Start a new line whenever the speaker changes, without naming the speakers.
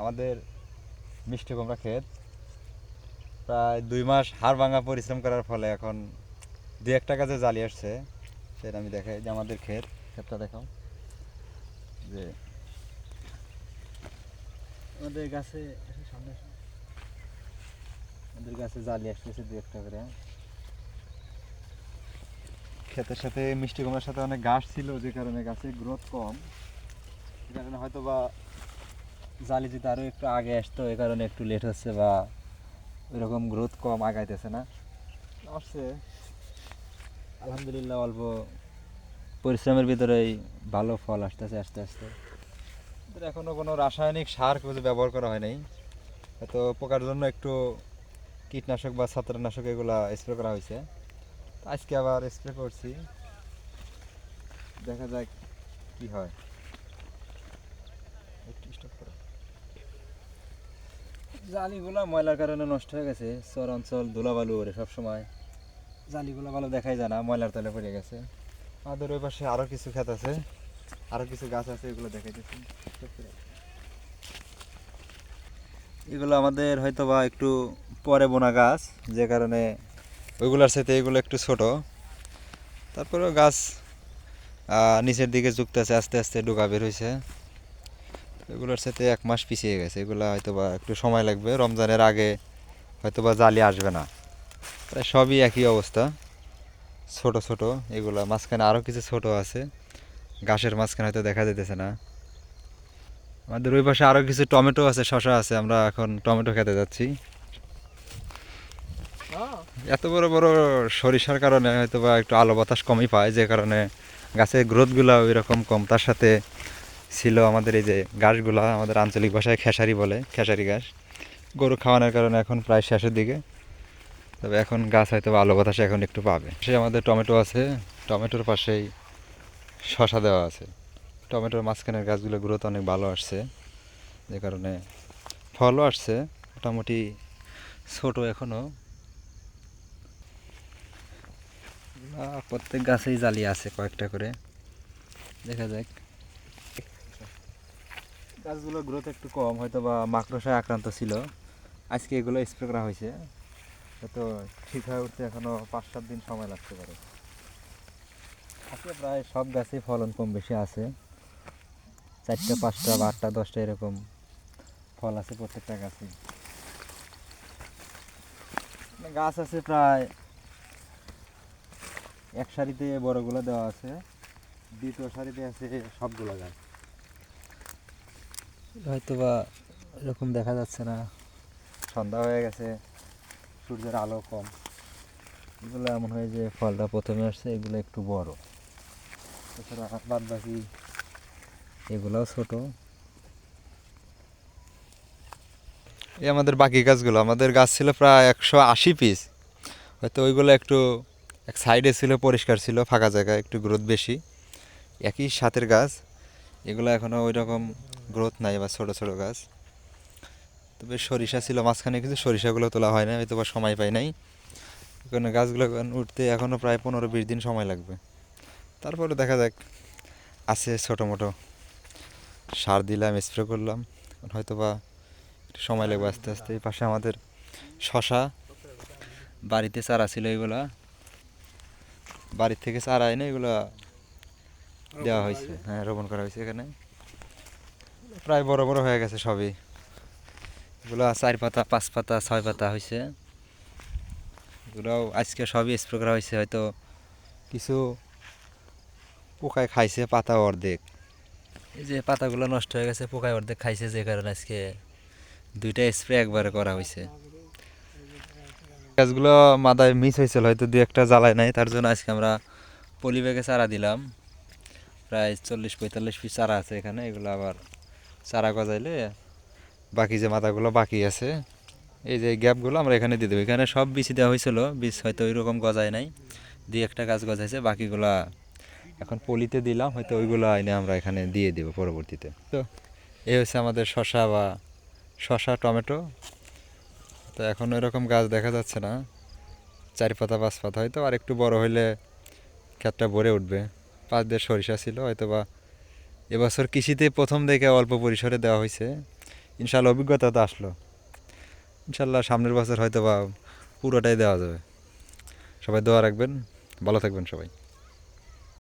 আমাদের মিষ্টি কুমড়া ক্ষেত। প্রায় দুই মাস হাড় ভাঙা পরিশ্রম করার ফলে এখন দু একটা কাজে জালি আসছে। সেটা আমি দেখাই যে আমাদের ক্ষেত, ক্ষেতটা দেখাও। যে আমাদের গাছে সামনে আমাদের গাছে জালি আসতেছে দু একটা করে। ক্ষেতের সাথে মিষ্টি কুমড়ার সাথে অনেক ঘাস ছিল, যে কারণে গাছের গ্রোথ কম। সে কারণে হয়তো বা জালি যদি আরও একটু আগে আসতো এই কারণে একটু লেট হচ্ছে বা ওইরকম গ্রোথ কম আগাইতেছে না। আসছে। আলহামদুলিল্লাহ অল্প পরিশ্রমের ভিতরেই ভালো ফল আসতেছে আস্তে আস্তে। এখনও কোনো রাসায়নিক সার কিছু ব্যবহার করা হয় নাই। হয়তো পোকার জন্য একটু কীটনাশক বা ছত্রাকনাশক এগুলা স্প্রে করা হয়েছে। আজকে আবার স্প্রে করছি। দেখা যাক কি হয় একটু stop করো। জালিগুলা ময়লার কারণে নষ্ট হয়ে গেছে। চর অঞ্চল, ধুলাবালু ওরে সবসময়। জালিগুলো ভালো দেখাই যায় না, ময়লার তলে পড়ে গেছে। আমাদের ওই পাশে আরও কিছু ক্ষেত আছে আরও কিছু গাছ আছে, এগুলো দেখাইতেছি। এগুলো আমাদের হয়তো বা একটু পরে বোনা গাছ, যে কারণে ওইগুলোর সাথে এগুলো একটু ছোট। তারপরেও গাছ নিচের দিকে যুক্ত আছে আস্তে আস্তে ডোকা বের হয়েছে এগুলোর সাথে এক মাস পিছিয়ে গেছে। এগুলো হয়তো বা একটু সময় লাগবে। রমজানের আগে হয়তো বা জালি আসবে না। প্রায় সবই একই অবস্থা। ছোট ছোট, এগুলো মাঝখানে আরও কিছু ছোট আছে। ঘাসের মাঝখানে হয়তো দেখা যেতেছে না। আমাদের ওই পাশে আরও কিছু টমেটো আছে, শশা আছে। আমরা এখন টমেটো খেতে যাচ্ছি। এত বড় বড় সরিষার কারণে হয়তো বা একটু আলো বাতাস কমই পায়। যে কারণে গাছের গ্রোথগুলো ওই রকম কম। তার সাথে ছিল আমাদের এই যে ঘাসগুলা, আমাদের আঞ্চলিক ভাষায় খেসারি বলে, খেসারি ঘাস। গরু খাওয়ানোর কারণে এখন প্রায় শেষের দিকে। তবে এখন গাছ হয়তো আলো বাতাসে এখন একটু পাবে। সে আমাদের টমেটো আছে, টমেটোর পাশেই শশা দেওয়া আছে। টমেটোর মাঝখানের গাছগুলো গ্রোথ অনেক ভালো আসছে। যে কারণে ফলও আসছে, মোটামুটি ছোট এখনও প্রত্যেক গাছেই জালি আছে কয়েকটা করে। দেখা যাক। গাছগুলো গ্রোথ একটু কম হয়তো বা মাকড়সায় আক্রান্ত ছিল। আজকে এগুলো স্প্রে করা হয়েছে। হয়তো ঠিক হয়ে উঠতে এখনও পাঁচ সাত দিন সময় লাগতে পারে। আজকে প্রায় সব গাছেই ফলন কম বেশি আছে। চারটা, পাঁচটা বা আটটা, দশটা এরকম ফল আছে প্রত্যেকটা গাছে। গাছ আছে প্রায় এক সারিতে বড়গুলো দেওয়া আছে, দ্বিতীয় সারিতে আছে সবগুলো গাছ। হয়তো বা এরকম দেখা যাচ্ছে না। সন্ধ্যা হয়ে গেছে, সূর্যের আলো কম। এগুলো এমন হয় যে ফলটা প্রথমে আসছে, এগুলো একটু বড়। তাছাড়া বাদ বাকি এগুলোও ছোট। এই আমাদের বাকি গাছগুলো, আমাদের গাছ ছিল প্রায় একশো আশি পিস হয়তো ওইগুলো একটু এক সাইডে ছিল, পরিষ্কার ছিল, ফাঁকা জায়গায়, একটু গ্রোথ বেশি। একই সাথের গাছ, এগুলো এখনও ওই রকম গ্রোথ নাই বা ছোটো ছোটো গাছ। তবে সরিষা ছিল মাঝখানে কিন্তু সরিষাগুলো তোলা হয় না হয়তো বা সময় পাই নাই। কারণ গাছগুলো উঠতে এখনও প্রায় পনেরো বিশ দিন সময় লাগবে। তারপরে দেখা যাক, আছে ছোটো মোটো সার দিলাম, স্প্রে করলাম। হয়তো বা একটু সময় লাগবে আস্তে আস্তে। এই পাশে আমাদের শশা, বাড়িতে চারা ছিল এগুলা। বাড়ির থেকে চারা এনে এগুলো দেওয়া হয়েছে। হ্যাঁ রোপণ করা হয়েছে এখানে। প্রায় বড় বড় হয়ে গেছে সবই। এগুলো চার পাতা, পাঁচ পাতা, ছয় পাতা হয়েছে এগুলোও আজকে সবই স্প্রে করা হয়েছে হয়তো কিছু পোকায় খাইছে পাতা অর্ধেক। এই যে পাতাগুলো নষ্ট হয়ে গেছে, পোকায় অর্ধেক খাইছে, যে কারণে আজকে দুইটা স্প্রে একবারে করা হয়েছে গাছগুলো মাদায় মিস হয়েছিল হয়তো দু একটা জ্বালায় নাই, তার জন্য আজকে আমরা পলি ব্যাগে চারা দিলাম। প্রায় চল্লিশ পঁয়তাল্লিশ পিস চারা আছে এখানে, এগুলো আবার চারা গজাইলে বাকি যে মাথাগুলো বাকি আছে, এই যে গ্যাপগুলো আমরা এখানে দিয়ে দেবো। এখানে সব বিচি দেওয়া হয়েছিল বীজ হয়তো ওইরকম গজায় নাই। দুই একটা গাছ গজাইছে, বাকিগুলা এখন পলিতে দিলাম, হয়তো ওইগুলো এনে আমরা এখানে দিয়ে দেবো পরবর্তীতে। তো এই হচ্ছে আমাদের শশা বা শশা টমেটো। তো এখন এরকম গাছ দেখা যাচ্ছে না। চারি পাতা পাঁচ পাতা হয়তো আর একটু বড় হইলে ক্ষেতটা ভরে উঠবে। পাঁচ দিয়ে সরিষা ছিল হয়তো বা এবছর কৃষিতে প্রথম দেখে অল্প পরিসরে দেওয়া হয়েছে। ইনশাল্লাহ অভিজ্ঞতা তো আসলো। ইনশাল্লাহ সামনের বছর হয়তো বা পুরোটাই দেওয়া যাবে। সবাই দোয়া রাখবেন। ভালো থাকবেন সবাই।